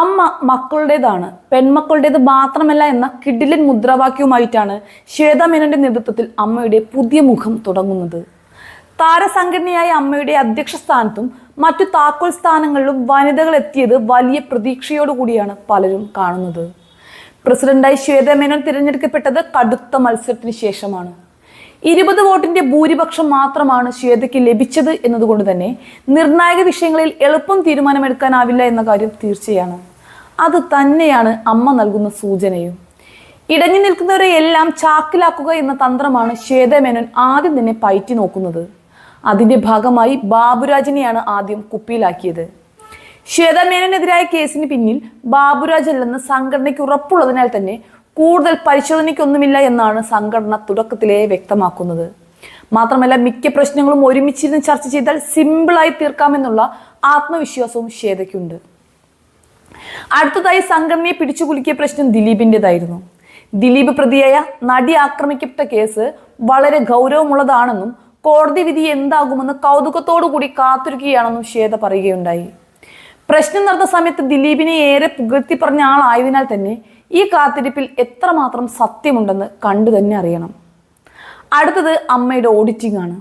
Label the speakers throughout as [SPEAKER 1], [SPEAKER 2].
[SPEAKER 1] അമ്മ മക്കളുടേതാണ് പെൺമക്കളുടേത് മാത്രമല്ല എന്ന കിഡിലൻ മുദ്രാവാക്യവുമായിട്ടാണ് ശ്വേത മേനോന്റെ നേതൃത്വത്തിൽ അമ്മയുടെ പുതിയ മുഖം തുടങ്ങുന്നത്. താരസംഘടനയായ അമ്മയുടെ അധ്യക്ഷ സ്ഥാനത്തും മറ്റു താക്കോൽ സ്ഥാനങ്ങളിലും വനിതകൾ എത്തിയത് വലിയ പ്രതീക്ഷയോടുകൂടിയാണ് പലരും കാണുന്നത്. പ്രസിഡന്റായി ശ്വേത മേനോൻ തിരഞ്ഞെടുക്കപ്പെട്ടത് കടുത്ത മത്സരത്തിന് ശേഷമാണ്. ഇരുപത് വോട്ടിന്റെ ഭൂരിപക്ഷം മാത്രമാണ് ശ്വേതയ്ക്ക് ലഭിച്ചത് എന്നതുകൊണ്ട് തന്നെ നിർണായക വിഷയങ്ങളിൽ എളുപ്പം തീരുമാനമെടുക്കാനാവില്ല എന്ന കാര്യം തീർച്ചയാണ്. അത് തന്നെയാണ് അമ്മ നൽകുന്ന സൂചനയും. ഇടഞ്ഞു നിൽക്കുന്നവരെ എല്ലാം ചാക്കിലാക്കുക എന്ന തന്ത്രമാണ് ശ്വേതമേനോൻ ആദ്യം തന്നെ പയറ്റി നോക്കുന്നത്. അതിന്റെ ഭാഗമായി ബാബുരാജിനെയാണ് ആദ്യം കുപ്പിയിലാക്കിയത്. ശ്വേതമേനോനെതിരായ കേസിന് പിന്നിൽ ബാബുരാജ് അല്ലെന്ന് സംഘടനയ്ക്ക് ഉറപ്പുള്ളതിനാൽ തന്നെ കൂടുതൽ പരിശോധനയ്ക്കൊന്നുമില്ല എന്നാണ് സംഘടന തുടക്കത്തിലേ വ്യക്തമാക്കുന്നത്. മാത്രമല്ല മിക്ക പ്രശ്നങ്ങളും ഒരുമിച്ചിരുന്ന് ചർച്ച ചെയ്താൽ സിമ്പിളായി തീർക്കാമെന്നുള്ള ആത്മവിശ്വാസവും ശ്വേതയ്ക്കുണ്ട്. അടുത്തതായി സംഘടനയെ പിടിച്ചുകുലുക്കിയ പ്രശ്നം ദിലീപിന്റെതായിരുന്നു ദിലീപ് പ്രതിയായ നടി ആക്രമിക്കപ്പെട്ട കേസ് വളരെ ഗൗരവമുള്ളതാണെന്നും കോടതി വിധി എന്താകുമെന്ന് കൗതുകത്തോടു കൂടി കാത്തിരിക്കുകയാണെന്നും ശ്വേത പറയുകയുണ്ടായി. പ്രശ്നം നടന്ന സമയത്ത് ദിലീപിനെ ഏറെ പുകഴ്ത്തി പറഞ്ഞ ആളായതിനാൽ തന്നെ ഈ കാത്തിരിപ്പിൽ എത്രമാത്രം സത്യമുണ്ടെന്ന് കണ്ടു തന്നെ അറിയണം. അടുത്തത് അമ്മയുടെ ഓഡിറ്റിംഗ് ആണ്.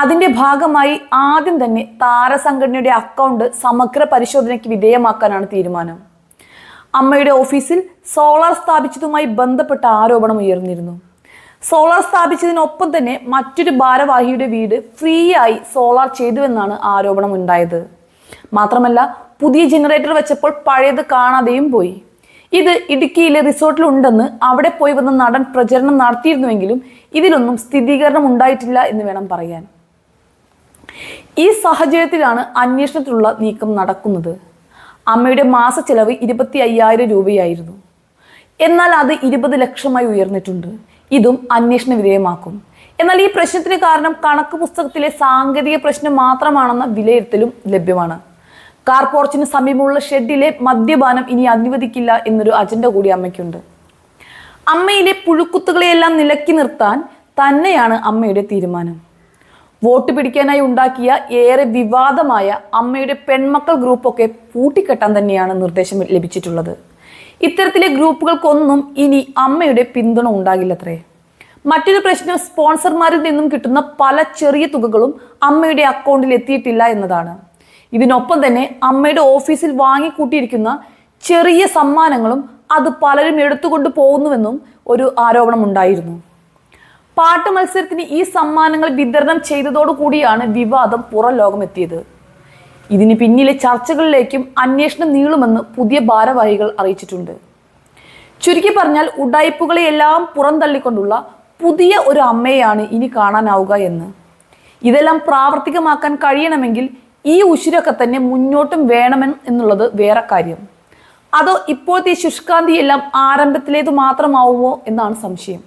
[SPEAKER 1] അതിന്റെ ഭാഗമായി ആദ്യം തന്നെ താരസംഘടനയുടെ അക്കൗണ്ട് സമഗ്ര പരിശോധനയ്ക്ക് വിധേയമാക്കാനാണ് തീരുമാനം. അമ്മയുടെ ഓഫീസിൽ സോളാർ സ്ഥാപിച്ചതുമായി ബന്ധപ്പെട്ട ആരോപണം ഉയർന്നിരുന്നു. സോളാർ സ്ഥാപിച്ചതിനൊപ്പം തന്നെ മറ്റൊരു ഭാരവാഹിയുടെ വീട് ഫ്രീ ആയി സോളാർ ചെയ്തുവെന്നാണ് ആരോപണം ഉണ്ടായത്. മാത്രമല്ല പുതിയ ജനറേറ്റർ വെച്ചപ്പോൾ പഴയത് കാണാതെയും പോയി. ഇത് ഇടുക്കിയിലെ റിസോർട്ടിലുണ്ടെന്ന് അവിടെ പോയി വന്ന നടൻ പ്രചരണം നടത്തിയിരുന്നുവെങ്കിലും ഇതിലൊന്നും സ്ഥിരീകരണം ഉണ്ടായിട്ടില്ല എന്ന് വേണം പറയാൻ. ഈ സാഹചര്യത്തിലാണ് അന്വേഷണത്തിലുള്ള നീക്കം നടക്കുന്നത്. അമ്മയുടെ മാസ ചെലവ് ഇരുപത്തി അയ്യായിരം രൂപയായിരുന്നു. എന്നാൽ അത് ഇരുപത് ലക്ഷമായി ഉയർന്നിട്ടുണ്ട്. ഇതും അന്വേഷണ വിധേയമാക്കും. എന്നാൽ ഈ പ്രശ്നത്തിന് കാരണം കണക്ക് പുസ്തകത്തിലെ സാങ്കേതിക പ്രശ്നം മാത്രമാണെന്ന വിലയിരുത്തലും ലഭ്യമാണ്. കാർ പോർച്ചിന് സമീപമുള്ള ഷെഡിലെ മദ്യപാനം ഇനി അനുവദിക്കില്ല എന്നൊരു അജണ്ട കൂടി അമ്മയ്ക്കുണ്ട്. അമ്മയിലെ പുഴുക്കുത്തുകളെയെല്ലാം നിലക്കി നിർത്താൻ തന്നെയാണ് അമ്മയുടെ തീരുമാനം. വോട്ട് പിടിക്കാനായി ഉണ്ടാക്കിയ ഏറെ വിവാദമായ അമ്മയുടെ പെൺമക്കൾ ഗ്രൂപ്പൊക്കെ പൂട്ടിക്കെട്ടാൻ തന്നെയാണ് നിർദ്ദേശം ലഭിച്ചിട്ടുള്ളത്. ഇത്തരത്തിലെ ഗ്രൂപ്പുകൾക്കൊന്നും ഇനി അമ്മയുടെ പിന്തുണ ഉണ്ടാകില്ലത്രേ. മറ്റൊരു പ്രശ്നം സ്പോൺസർമാരിൽ നിന്നും കിട്ടുന്ന പല ചെറിയ തുകകളും അമ്മയുടെ അക്കൗണ്ടിൽ എത്തിയിട്ടില്ല എന്നതാണ്. ഇതിനൊപ്പം തന്നെ അമ്മയുടെ ഓഫീസിൽ വാങ്ങിക്കൂട്ടിയിരിക്കുന്ന ചെറിയ സമ്മാനങ്ങളും അത് പലരും എടുത്തുകൊണ്ട് പോകുന്നുവെന്നും ഒരു ആരോപണം ഉണ്ടായിരുന്നു പാട്ട് മത്സരത്തിന് ഈ സമ്മാനങ്ങൾ വിതരണം ചെയ്തതോടു കൂടിയാണ് വിവാദം പുറം ലോകമെത്തിയത്. ഇതിന് പിന്നിലെ ചർച്ചകളിലേക്കും അന്വേഷണം നീളുമെന്ന് പുതിയ ഭാരവാഹികൾ അറിയിച്ചിട്ടുണ്ട്. ചുരുക്കി പറഞ്ഞാൽ ഉടായ്പകളെയെല്ലാം പുറന്തള്ളിക്കൊണ്ടുള്ള പുതിയ ഒരു അമ്മയാണ് ഇനി കാണാനാവുക എന്ന്. ഇതെല്ലാം പ്രാവർത്തികമാക്കാൻ കഴിയണമെങ്കിൽ ഈ ഉശിരൊക്കെ തന്നെ മുന്നോട്ടും വേണമെന്ന് എന്നുള്ളത് വേറെ കാര്യം. അതോ ഇപ്പോഴത്തെ ശുഷ്കാന്തിയെല്ലാം ആരംഭത്തിലേത് മാത്രമാവുമോ എന്നാണ് സംശയം.